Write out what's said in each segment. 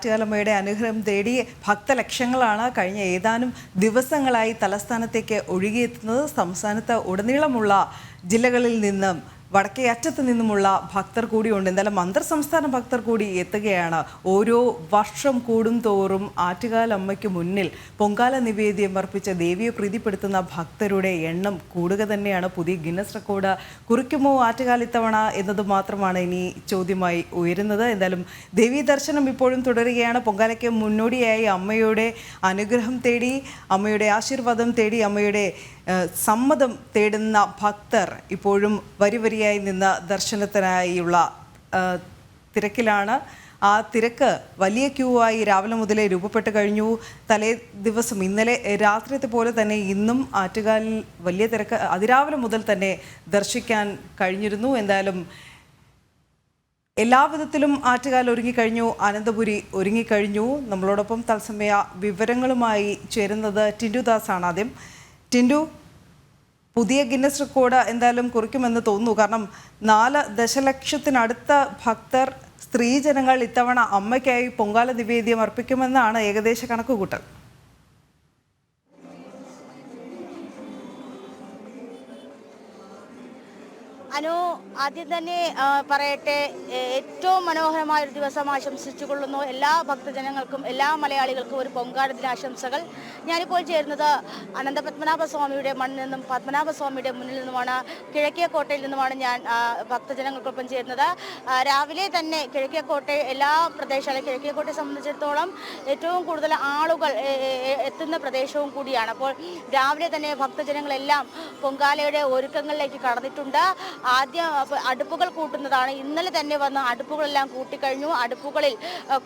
ആറ്റുകാലമ്മയുടെ അനുഗ്രഹം തേടി ഭക്തലക്ഷങ്ങളാണ് കഴിഞ്ഞ ഏതാനും ദിവസങ്ങളായി തലസ്ഥാനത്തേക്ക് ഒഴുകിയെത്തുന്നത്. സംസ്ഥാനത്ത് ഉടനീളമുള്ള ജില്ലകളിൽ നിന്നും വടക്കേ അറ്റത്ത് നിന്നുമുള്ള ഭക്തർ കൂടിയുണ്ട്. എന്തായാലും അന്തർ സംസ്ഥാന ഭക്തർ കൂടി എത്തുകയാണ്. ഓരോ വർഷം കൂടും തോറും ആറ്റുകാലമ്മയ്ക്ക് മുന്നിൽ പൊങ്കാല നിവേദ്യം അർപ്പിച്ച ദേവിയെ പ്രീതിപ്പെടുത്തുന്ന ഭക്തരുടെ എണ്ണം കൂടുക തന്നെയാണ്. പുതിയ ഗിന്നസ് റെക്കോർഡ് കുറിക്കുമോ ആറ്റുകാലിത്തവണ എന്നത് മാത്രമാണ് ഇനി ചോദ്യമായി ഉയരുന്നത്. എന്തായാലും ദേവീ ദർശനം ഇപ്പോഴും തുടരുകയാണ്. പൊങ്കാലയ്ക്ക് മുന്നോടിയായി അമ്മയുടെ അനുഗ്രഹം തേടി അമ്മയുടെ ആശീർവാദം തേടി അമ്മയുടെ സമ്മതം തേടുന്ന ഭക്തർ ഇപ്പോഴും വരി വരിയായി നിന്ന ദർശനത്തിനായുള്ള തിരക്കിലാണ്. ആ തിരക്ക് വലിയ ക്യൂ ആയി രാവിലെ മുതലേ രൂപപ്പെട്ട് കഴിഞ്ഞു. തലേ ദിവസം ഇന്നലെ രാത്രിയത്തെ പോലെ തന്നെ ഇന്നും ആറ്റുകാലിൽ വലിയ തിരക്ക് അതിരാവിലെ മുതൽ തന്നെ ദർശിക്കാൻ കഴിഞ്ഞിരുന്നു. എന്തായാലും എല്ലാവിധത്തിലും ആറ്റുകാൽ ഒരുങ്ങിക്കഴിഞ്ഞു അനന്തപുരി ഒരുങ്ങിക്കഴിഞ്ഞു. നമ്മളോടൊപ്പം തത്സമയ വിവരങ്ങളുമായി ചേരുന്നത് ടിൻഡു ദാസ് ആണ് ആദ്യം. ടിൻഡു പുതിയ ഗിന്നസ് റെക്കോർഡ് എന്തായാലും കുറിക്കുമെന്ന് തോന്നുന്നു. കാരണം നാല് ദശലക്ഷത്തിനടുത്ത ഭക്തർ സ്ത്രീജനങ്ങൾ ഇത്തവണ അമ്മയ്ക്കായി പൊങ്കാല നിവേദ്യം അർപ്പിക്കുമെന്നാണ് ഏകദേശ കണക്കുകൂട്ടൽ. അനു ആദ്യം തന്നെ പറയട്ടെ ഏറ്റവും മനോഹരമായ ഒരു ദിവസം ആശംസിച്ചുകൊള്ളുന്നു. എല്ലാ ഭക്തജനങ്ങൾക്കും എല്ലാ മലയാളികൾക്കും ഒരു പൊങ്കാല ദിനാശംസകൾ. ഞാനിപ്പോൾ ചേരുന്നത് അനന്തപത്മനാഭ സ്വാമിയുടെ മണ്ണിൽ നിന്നും പത്മനാഭ സ്വാമിയുടെ മുന്നിൽ നിന്നുമാണ്. കിഴക്കേ കോട്ടയിൽ നിന്നുമാണ് ഞാൻ ഭക്തജനങ്ങൾക്കൊപ്പം ചേരുന്നത്. രാവിലെ തന്നെ കിഴക്കേ കോട്ട എല്ലാ പ്രദേശങ്ങളും കിഴക്കേ കോട്ടയെ സംബന്ധിച്ചിടത്തോളം ഏറ്റവും കൂടുതൽ ആളുകൾ എത്തുന്ന പ്രദേശവും കൂടിയാണ്. അപ്പോൾ രാവിലെ തന്നെ ഭക്തജനങ്ങളെല്ലാം പൊങ്കാലയുടെ ഒരുക്കങ്ങളിലേക്ക് കടന്നിട്ടുണ്ട്. ആദ്യം അടുപ്പുകൾ കൂട്ടുന്നതാണ്. ഇന്നലെ തന്നെ വന്ന് അടുപ്പുകളെല്ലാം കൂട്ടിക്കഴിഞ്ഞു. അടുപ്പുകളിൽ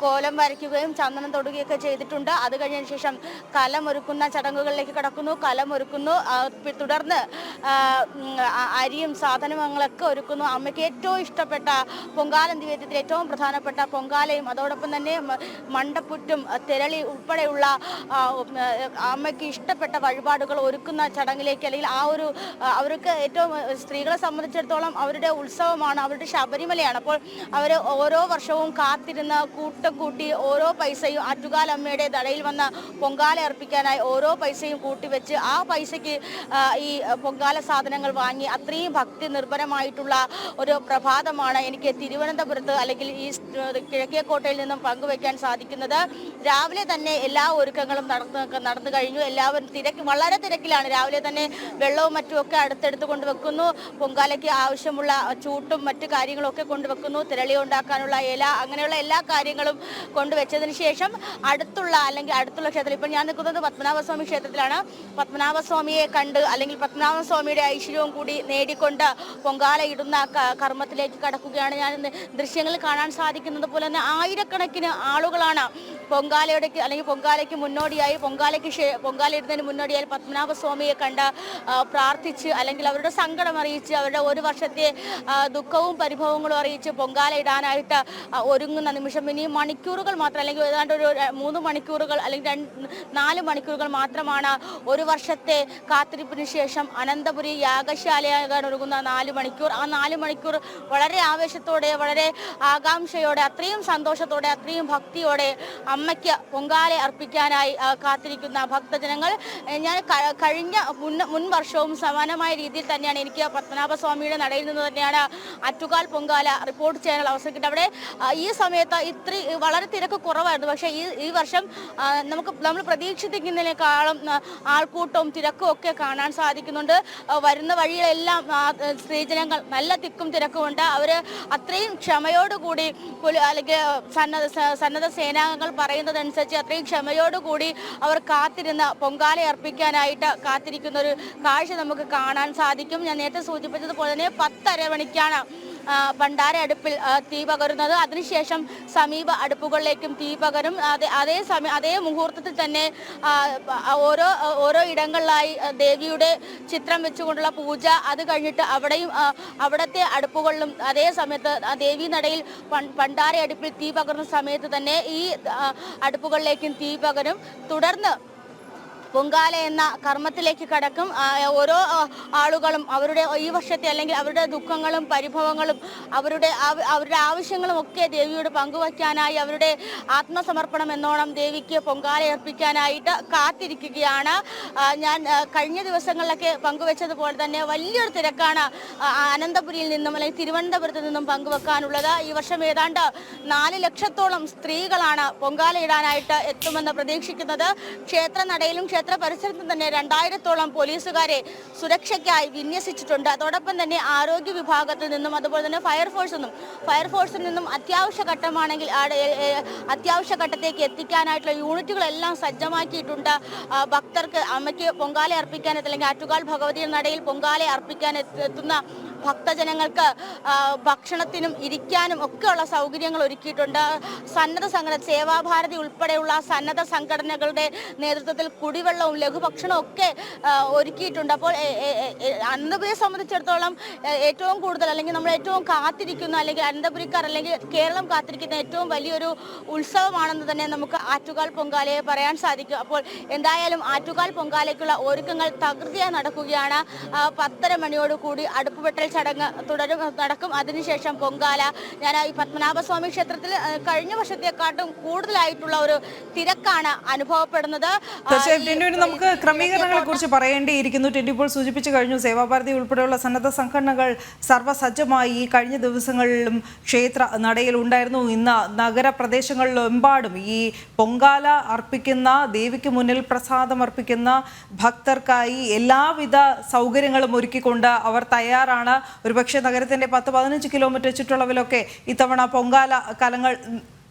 കോലം വരയ്ക്കുകയും ചന്ദനം തൊടുകയൊക്കെ ചെയ്തിട്ടുണ്ട്. അത് കഴിഞ്ഞതിന് ശേഷം കലമൊരുക്കുന്ന ചടങ്ങുകളിലേക്ക് കടക്കുന്നു. കലം ഒരുക്കുന്നു. ആ, പി- തുടർന്ന് അരിയും സാധനങ്ങളൊക്കെ ഒരുക്കുന്നു. അമ്മയ്ക്ക് ഏറ്റവും ഇഷ്ടപ്പെട്ട പൊങ്കാല നിവേദ്യത്തിൽ ഏറ്റവും പ്രധാനപ്പെട്ട പൊങ്കാലയും അതോടൊപ്പം തന്നെ മണ്ടപ്പുറ്റും തിരളി ഉൾപ്പെടെയുള്ള അമ്മയ്ക്ക് ഇഷ്ടപ്പെട്ട വഴിപാടുകൾ ഒരുക്കുന്ന ചടങ്ങിലേക്ക് അല്ലെങ്കിൽ ആ ഒരു അവർക്ക് ഏറ്റവും സ്ത്രീകളെ സ്ത്രീകളെ സംബന്ധിച്ചിടത്തോളം അവരുടെ ഉത്സവമാണ് അവരുടെ ശബരിമലയാണ്. അപ്പോൾ അവർ ഓരോ വർഷവും കാത്തിരുന്ന് കൂട്ടം കൂട്ടി ഓരോ പൈസയും ആറ്റുകാലമ്മയുടെ തടയിൽ വന്ന പൊങ്കാല അർപ്പിക്കാനായി ഓരോ പൈസയും കൂട്ടിവെച്ച് ആ പൈസയ്ക്ക് ഈ പൊങ്കാല സാധനങ്ങൾ വാങ്ങി അത്രയും ഭക്തി നിർഭരമായിട്ടുള്ള ഒരു പ്രഭാതമാണ് എനിക്ക് തിരുവനന്തപുരത്ത് അല്ലെങ്കിൽ ഈ കിഴക്കേക്കോട്ടയിൽ നിന്നും പങ്കുവെക്കാൻ സാധിക്കുന്നത്. രാവിലെ തന്നെ എല്ലാ ഒരുക്കങ്ങളും നടന്നു നടന്നു കഴിഞ്ഞു. എല്ലാവരും തിരക്ക് വളരെ തിരക്കിലാണ്. രാവിലെ തന്നെ വെള്ളവും മറ്റുമൊക്കെ അടുത്തെടുത്ത് അടുത്തെടുത്ത് കൊണ്ടുവെക്കുന്നു പൊങ്കാലയ്ക്ക് ആവശ്യമുള്ള ചൂട്ടും മറ്റു കാര്യങ്ങളൊക്കെ കൊണ്ടുവെക്കുന്നു. തിരളി ഉണ്ടാക്കാനുള്ള ഇല അങ്ങനെയുള്ള എല്ലാ കാര്യങ്ങളും കൊണ്ടുവച്ചതിന് ശേഷം അടുത്തുള്ള അല്ലെങ്കിൽ അടുത്തുള്ള ക്ഷേത്രത്തിൽ ഇപ്പം ഞാൻ നിൽക്കുന്നത് പത്മനാഭസ്വാമി ക്ഷേത്രത്തിലാണ്. പത്മനാഭസ്വാമിയെ കണ്ട് അല്ലെങ്കിൽ പത്മനാഭസ്വാമിയുടെ ഐശ്വര്യവും കൂടി നേടിക്കൊണ്ട് പൊങ്കാല ഇടുന്ന കർമ്മത്തിലേക്ക് കടക്കുകയാണ്. ഞാൻ ദൃശ്യങ്ങളിൽ കാണാൻ സാധിക്കുന്നത് പോലെ തന്നെ ആയിരക്കണക്കിന് ആളുകളാണ് പൊങ്കാലയുടെ അല്ലെങ്കിൽ പൊങ്കാലയ്ക്ക് മുന്നോടിയായി പൊങ്കാലയ്ക്ക് ശേ- പൊങ്കാല ഇടുന്നതിന് മുന്നോടിയായി പത്മനാഭസ്വാമിയെ കണ്ട് പ്രാർത്ഥിച്ച് അല്ലെങ്കിൽ അവരുടെ സങ്കടം അറിയിച്ച് അവരുടെ ഒരു വർഷത്തെ ദുഃഖവും പരിഭവങ്ങളും അറിയിച്ച് പൊങ്കാല ഇടാനായിട്ട് ഒരുങ്ങുന്ന നിമിഷം. ഇനി മണിക്കൂറുകൾ മാത്രം അല്ലെങ്കിൽ ഏതാണ്ട് ഒരു മൂന്ന് മണിക്കൂറുകൾ അല്ലെങ്കിൽ നാല് മണിക്കൂറുകൾ മാത്രമാണ് ഒരു വർഷത്തെ കാത്തിരിപ്പിന് ശേഷം അനന്തപുരി യാഗശാലയാകാൻ ഒരുങ്ങുന്ന നാല് മണിക്കൂർ. ആ നാല് മണിക്കൂർ വളരെ ആവേശത്തോടെ വളരെ ആകാംക്ഷയോടെ അത്രയും സന്തോഷത്തോടെ അത്രയും ഭക്തിയോടെ അമ്മയ്ക്ക് പൊങ്കാല അർപ്പിക്കാനായി കാത്തിരിക്കുന്ന ഭക്തജനങ്ങൾ. ഞാൻ കഴിഞ്ഞ മുൻ മുൻ വർഷവും സമാനമായ രീതിയിൽ തന്നെയാണ് എനിക്ക് പത്മനാഭ സ്വാമിയുടെ നടയിൽ നിന്ന് തന്നെയാണ് അറ്റുകാൽ പൊങ്കാല റിപ്പോർട്ട് ചെയ്യാനുള്ള അവസരം കിട്ടി അവിടെ ഈ സമയത്ത് ഇത്ര വളരെ തിരക്ക് കുറവായിരുന്നു. പക്ഷേ ഈ ഈ വർഷം നമുക്ക് നമ്മൾ പ്രതീക്ഷിക്കുന്നതിനേക്കാളും ആൾക്കൂട്ടവും തിരക്കും ഒക്കെ കാണാൻ സാധിക്കുന്നുണ്ട്. വരുന്ന വഴികളെല്ലാം സ്ത്രീജനങ്ങൾ നല്ല തിക്കും തിരക്കുമുണ്ട്. അവർ അത്രയും ക്ഷമയോടുകൂടി അല്ലെങ്കിൽ സന്നദ്ധ സന്നദ്ധ സേനാംഗങ്ങൾ പറയുന്നതനുസരിച്ച് അത്രയും ക്ഷമയോടുകൂടി അവർ കാത്തിരുന്ന പൊങ്കാല അർപ്പിക്കാനായിട്ട് കാത്തിരിക്കുന്ന ഒരു കാഴ്ച നമുക്ക് കാണാൻ സാധിക്കും. ഞാൻ നേരത്തെ സൂചിപ്പിച്ചതുപോലെ തന്നെ പത്തര മണിക്കാണ് ഭണ്ഡാര അടുപ്പിൽ തീ പകരുന്നത്. അതിനുശേഷം സമീപ അടുപ്പുകളിലേക്കും തീ പകരും. അതേ അതേ സമയം അതേ മുഹൂർത്തത്തിൽ തന്നെ ഓരോ ഓരോ ഇടങ്ങളിലായി ദേവിയുടെ ചിത്രം വെച്ചുകൊണ്ടുള്ള പൂജ അത് കഴിഞ്ഞിട്ട് അവിടെയും അവിടുത്തെ അടുപ്പുകളിലും അതേ സമയത്ത് ദേവി നടയിൽ ഭണ്ഡാര അടുപ്പിൽ തീ പകർന്ന സമയത്ത് തന്നെ ഈ അടുപ്പുകളിലേക്കും തീ പകരും. തുടർന്ന് പൊങ്കാല എന്ന കർമ്മത്തിലേക്ക് കടക്കും. ഓരോ ആളുകളും അവരുടെ ഈ വർഷത്തെ അല്ലെങ്കിൽ അവരുടെ ദുഃഖങ്ങളും പരിഭവങ്ങളും അവരുടെ അവരുടെ ആവശ്യങ്ങളും ഒക്കെ ദേവിയോട് പങ്കുവയ്ക്കാനായി അവരുടെ ആത്മസമർപ്പണം എന്നോണം ദേവിക്ക് പൊങ്കാല അർപ്പിക്കാനായിട്ട് കാത്തിരിക്കുകയാണ്. ഞാൻ കഴിഞ്ഞ ദിവസങ്ങളിലൊക്കെ പങ്കുവെച്ചതുപോലെ തന്നെ വലിയൊരു തിരക്കാണ് അനന്തപുരിയിൽ നിന്നും അല്ലെങ്കിൽ തിരുവനന്തപുരത്ത് നിന്നും പങ്കുവെക്കാനുള്ളത്. ഈ വർഷം ഏതാണ്ട് നാല് ലക്ഷത്തോളം സ്ത്രീകളാണ് പൊങ്കാല ഇടാനായിട്ട് എത്തുമെന്ന് പ്രതീക്ഷിക്കുന്നത്. ക്ഷേത്ര നടയിലും ക്ഷേത്ര പരിസരത്ത് തന്നെ രണ്ടായിരത്തോളം പോലീസുകാരെ സുരക്ഷയ്ക്കായി വിന്യസിച്ചിട്ടുണ്ട്. അതോടൊപ്പം തന്നെ ആരോഗ്യ വിഭാഗത്തിൽ നിന്നും അതുപോലെ തന്നെ ഫയർഫോഴ്സിൽ നിന്നും. ഫയർഫോഴ്സിൽ നിന്നും അത്യാവശ്യ ഘട്ടമാണെങ്കിൽ അത്യാവശ്യ ഘട്ടത്തേക്ക് എത്തിക്കാനായിട്ടുള്ള യൂണിറ്റുകളെല്ലാം സജ്ജമാക്കിയിട്ടുണ്ട്. ഭക്തർക്ക് അമ്മയ്ക്ക് പൊങ്കാല അർപ്പിക്കാൻ അല്ലെങ്കിൽ ആറ്റുകാൽ ഭഗവതി നടയിൽ പൊങ്കാല അർപ്പിക്കാൻ എത്ത- എത്തുന്ന ഭക്തജനങ്ങൾക്ക് ഭക്ഷണത്തിനും ഇരിക്കാനും ഒക്കെയുള്ള സൗകര്യങ്ങൾ ഒരുക്കിയിട്ടുണ്ട്. സന്നദ്ധ സംഘടന സേവാഭാരതി ഉൾപ്പെടെയുള്ള സന്നദ്ധ സംഘടനകളുടെ നേതൃത്വത്തിൽ കുടിവെള്ളവും ലഘുഭക്ഷണവും ഒക്കെ ഒരുക്കിയിട്ടുണ്ട്. അപ്പോൾ അനന്തപുരിയെ സംബന്ധിച്ചിടത്തോളം ഏറ്റവും കൂടുതൽ അല്ലെങ്കിൽ നമ്മൾ ഏറ്റവും കാത്തിരിക്കുന്ന അല്ലെങ്കിൽ അനന്തപുരിക്കാർ അല്ലെങ്കിൽ കേരളം കാത്തിരിക്കുന്ന ഏറ്റവും വലിയൊരു ഉത്സവമാണെന്ന് തന്നെ നമുക്ക് ആറ്റുകാൽ പൊങ്കാലയെ പറയാൻ സാധിക്കും. അപ്പോൾ എന്തായാലും ആറ്റുകാൽ പൊങ്കാലയ്ക്കുള്ള ഒരുക്കങ്ങൾ തകൃതിയായി നടക്കുകയാണ്. പത്തര മണിയോടുകൂടി അടുപ്പുവെട്ടൽ ചടങ്ങ് തുടരും നടക്കും. അതിനുശേഷം പൊങ്കാല. ഞാൻ ഈ പത്മനാഭസ്വാമി ക്ഷേത്രത്തിൽ കഴിഞ്ഞ വർഷത്തെക്കാട്ടും കൂടുതലായിട്ടുള്ള ഒരു തിരക്കാണ് അനുഭവപ്പെടുന്നത്. തീർച്ചയായും നമുക്ക് ക്രമീകരണങ്ങളെ കുറിച്ച് പറയേണ്ടിയിരിക്കുന്നു. ടിൻഡു ഇപ്പോൾ സൂചിപ്പിച്ചു കഴിഞ്ഞു സേവാഭാരതി ഉൾപ്പെടെയുള്ള സന്നദ്ധ സംഘടനകൾ സർവസജ്ജമായി ഈ കഴിഞ്ഞ ദിവസങ്ങളിലും ക്ഷേത്ര നടയിൽ ഉണ്ടായിരുന്നു. ഇന്ന് നഗരപ്രദേശങ്ങളിലെമ്പാടും ഈ പൊങ്കാല അർപ്പിക്കുന്ന ദേവിക്ക് മുന്നിൽ പ്രസാദം അർപ്പിക്കുന്ന ഭക്തർക്കായി എല്ലാവിധ സൗകര്യങ്ങളും ഒരുക്കിക്കൊണ്ട് അവർ തയ്യാറാണ്. ഒരുപക്ഷെ നഗരത്തിന്റെ പത്ത് പതിനഞ്ച് കിലോമീറ്റർ ചുറ്റളവിലൊക്കെ ഇത്തവണ പൊങ്കാല കലങ്ങൾ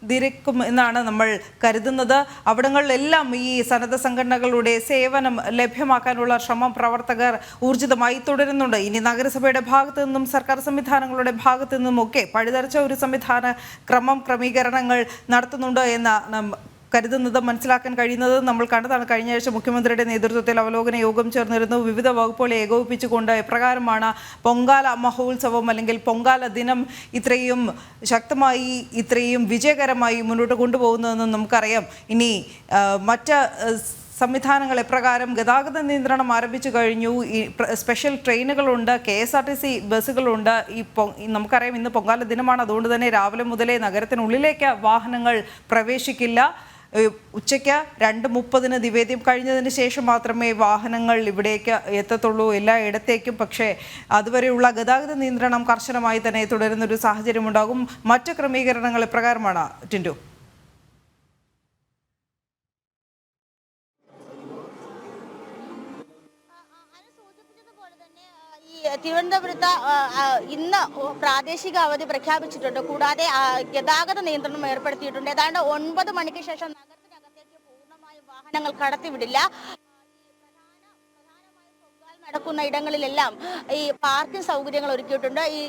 ദിരക്കും എന്നാണ് നമ്മൾ കരുതുന്നത്. അവിടങ്ങളിലെല്ലാം ഈ സന്നദ്ധ സംഘടനകളുടെ സേവനം ലഭ്യമാക്കാനുള്ള ശ്രമം പ്രവർത്തകർ ഊർജിതമായി തുടരുന്നുണ്ട്. ഇനി നഗരസഭയുടെ ഭാഗത്തു നിന്നും സർക്കാർ സംവിധാനങ്ങളുടെ ഭാഗത്തു നിന്നും ഒക്കെ പഴുതരച്ച ഒരു സംവിധാന ക്രമം ക്രമീകരണങ്ങൾ നടത്തുന്നുണ്ട് എന്ന് കരുതുന്നത് മനസ്സിലാക്കാൻ കഴിയുന്നത് നമ്മൾ കണ്ടതാണ്. കഴിഞ്ഞ ആഴ്ച മുഖ്യമന്ത്രിയുടെ നേതൃത്വത്തിൽ അവലോകന യോഗം ചേർന്നിരുന്നു. വിവിധ വകുപ്പുകളെ ഏകോപിപ്പിച്ചുകൊണ്ട് എപ്രകാരമാണ് പൊങ്കാല മഹോത്സവം അല്ലെങ്കിൽ പൊങ്കാല ദിനം ഇത്രയും ശക്തമായി ഇത്രയും വിജയകരമായി മുന്നോട്ട് കൊണ്ടുപോകുന്നതെന്ന് നമുക്കറിയാം. ഇനി മറ്റ് സംവിധാനങ്ങൾ എപ്രകാരം ഗതാഗത നിയന്ത്രണം ആരംഭിച്ചു കഴിഞ്ഞു. ഈ special ട്രെയിനുകളുണ്ട് K S R T C ബസ്സുകളുണ്ട്. ഈ നമുക്കറിയാം ഇന്ന് പൊങ്കാല ദിനമാണ്. അതുകൊണ്ട് തന്നെ രാവിലെ മുതലേ നഗരത്തിനുള്ളിലേക്ക് വാഹനങ്ങൾ പ്രവേശിക്കില്ല. ഉച്ചയ്ക്ക് രണ്ട് മുപ്പതിന് നിവേദ്യം കഴിഞ്ഞതിന് ശേഷം മാത്രമേ വാഹനങ്ങൾ ഇവിടേക്ക് എത്തത്തുള്ളൂ എല്ലായിടത്തേക്കും പക്ഷേ അതുവരെയുള്ള ഗതാഗത നിയന്ത്രണം കർശനമായി തന്നെ തുടരുന്നൊരു സാഹചര്യമുണ്ടാകും. മറ്റ് ക്രമീകരണങ്ങൾ എപ്രകാരമാണ് ടിൻഡു. തിരുവനന്തപുരത്ത് ഇന്ന് പ്രാദേശിക അവധി പ്രഖ്യാപിച്ചിട്ടുണ്ട്. കൂടാതെ ഗതാഗത നിയന്ത്രണം ഏർപ്പെടുത്തിയിട്ടുണ്ട്. ഏതാണ്ട് ഒൻപത് മണിക്ക് ശേഷം നഗരത്തിനകത്തേക്ക് പൂർണമായും വാഹനങ്ങൾ കടത്തിവിടില്ല. നടക്കുന്ന ഇടങ്ങളിലെല്ലാം ഈ പാർക്കിംഗ് സൗകര്യങ്ങൾ ഒരുക്കിയിട്ടുണ്ട്. ഈ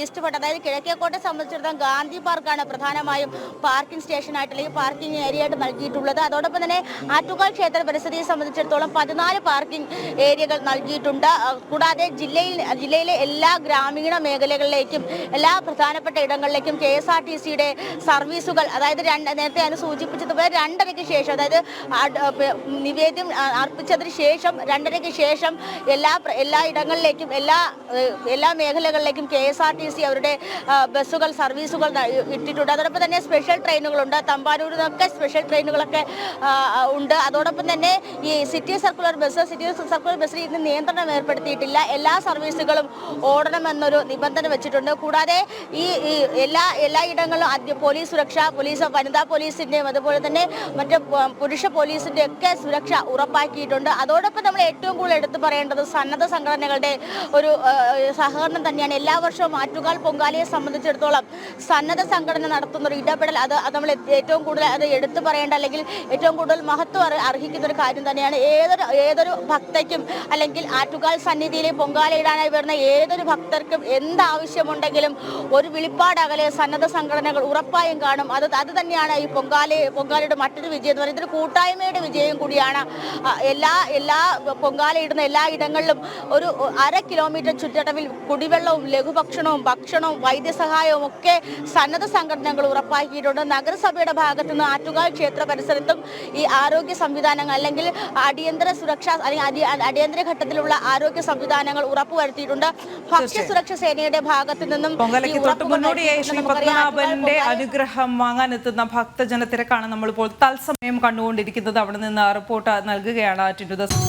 ഈസ്റ്റ് ഫോർട്ട് അതായത് കിഴക്കേക്കോട്ടെ സംബന്ധിച്ചിടത്തോളം ഗാന്ധി പാർക്കാണ് പ്രധാനമായും പാർക്കിംഗ് സ്റ്റേഷനായിട്ട് അല്ലെങ്കിൽ പാർക്കിംഗ് ഏരിയ ആയിട്ട് നൽകിയിട്ടുള്ളത്. അതോടൊപ്പം തന്നെ ആറ്റുകാൽ ക്ഷേത്ര പരിസ്ഥിതിയെ സംബന്ധിച്ചിടത്തോളം പതിനാല് പാർക്കിംഗ് ഏരിയകൾ നൽകിയിട്ടുണ്ട്. കൂടാതെ ജില്ലയിൽ ജില്ലയിലെ എല്ലാ ഗ്രാമീണ മേഖലകളിലേക്കും എല്ലാ പ്രധാനപ്പെട്ട ഇടങ്ങളിലേക്കും കെ എസ് ആർ ടി സിയുടെ സർവീസുകൾ അതായത് രണ്ട് നേരത്തെ ഞാൻ സൂചിപ്പിച്ചതുപോലെ രണ്ടരയ്ക്ക് ശേഷം അതായത് നിവേദ്യം അർപ്പിച്ചതിന് ശേഷം രണ്ടരയ്ക്ക് ശേഷം എല്ലാ പ്ര- എല്ലാ ഇടങ്ങളിലേക്കും എല്ലാ എല്ലാ മേഖലകളിലേക്കും K S R T C അവരുടെ ബസ്സുകൾ സർവീസുകൾ ഇട്ടിട്ടുണ്ട്. അതോടൊപ്പം തന്നെ സ്പെഷ്യൽ ട്രെയിനുകളുണ്ട്. തമ്പാനൂരിൽ നിന്നൊക്കെ സ്പെഷ്യൽ ട്രെയിനുകളൊക്കെ ഉണ്ട്. അതോടൊപ്പം തന്നെ ഈ city circular bus city circular ബസ്സിൽ ഇന്ന് നിയന്ത്രണം ഏർപ്പെടുത്തിയിട്ടില്ല. എല്ലാ സർവീസുകളും ഓടണമെന്നൊരു നിബന്ധന വെച്ചിട്ടുണ്ട്. കൂടാതെ ഈ എല്ലാ എല്ലാ ആദ്യ പോലീസ് സുരക്ഷ പോലീസ് വനിതാ പോലീസിന്റെയും അതുപോലെ തന്നെ മറ്റ് പുരുഷ പോലീസിന്റെ ഒക്കെ സുരക്ഷ ഉറപ്പാക്കിയിട്ടുണ്ട്. അതോടൊപ്പം നമ്മൾ ഏറ്റവും കൂടുതൽ എടുത്തു പറയേണ്ടത് സന്നദ്ധ സംഘടനകളുടെ ഒരു സഹകരണം തന്നെയാണ്. എല്ലാ വർഷവും ആറ്റുകാൽ പൊങ്കാലയെ സംബന്ധിച്ചിടത്തോളം സന്നദ്ധ സംഘടന നടത്തുന്ന ഒരു ഇടപെടൽ അത് നമ്മൾ ഏറ്റവും കൂടുതൽ അത് എടുത്തു പറയേണ്ട അല്ലെങ്കിൽ ഏറ്റവും കൂടുതൽ മഹത്വം അർഹിക്കുന്ന ഒരു കാര്യം തന്നെയാണ്. ഏതൊരു ഏതൊരു ഭക്തയ്ക്കും അല്ലെങ്കിൽ ആറ്റുകാൽ സന്നിധിയിലെ പൊങ്കാല ഇടാനായി വരുന്ന ഏതൊരു ഭക്തർക്കും എന്താവശ്യമുണ്ടെങ്കിലും ഒരു വിളിപ്പാടകലെ സന്നദ്ധ സംഘടനകൾ ഉറപ്പായും കാണും. അത് അത് തന്നെയാണ് ഈ പൊങ്കാല പൊങ്കാലയുടെ മറ്റൊരു വിജയം എന്ന് പറയുന്നത്. ഇതൊരു കൂട്ടായ്മയുടെ വിജയം കൂടിയാണ്. എല്ലാ എല്ലാ പൊങ്കാല ഇടുന്ന എല്ലാ ഇടങ്ങളിലും സ്ഥലങ്ങളിലും ഒരു അര കിലോമീറ്റർ ചുറ്റളവിൽ കുടിവെള്ളവും ലഘുഭക്ഷണവും ഭക്ഷണവും വൈദ്യസഹായവും ഒക്കെ സന്നദ്ധ സംഘടനകൾ ഉറപ്പാക്കിയിട്ടുണ്ട്. നഗരസഭയുടെ ഭാഗത്തു നിന്ന് ആറ്റുകാൽ ക്ഷേത്ര പരിസരത്തും ഈ ആരോഗ്യ സംവിധാനങ്ങൾ അല്ലെങ്കിൽ അടിയന്തര സുരക്ഷ അല്ലെങ്കിൽ അടിയന്തര ഘട്ടത്തിലുള്ള ആരോഗ്യ സംവിധാനങ്ങൾ ഉറപ്പുവരുത്തിയിട്ടുണ്ട്. ഭക്ഷ്യസുരക്ഷ സേനയുടെ ഭാഗത്തു നിന്നും അനുഗ്രഹം വാങ്ങാൻ എത്തുന്ന ഭക്തജന തിരക്കാണ് നമ്മളിപ്പോൾ തത്സമയം കണ്ടുകൊണ്ടിരിക്കുന്നത്. അവിടെ നിന്ന് റിപ്പോർട്ട് നൽകുകയാണ് ആറ്റിന്റെ ദാസ്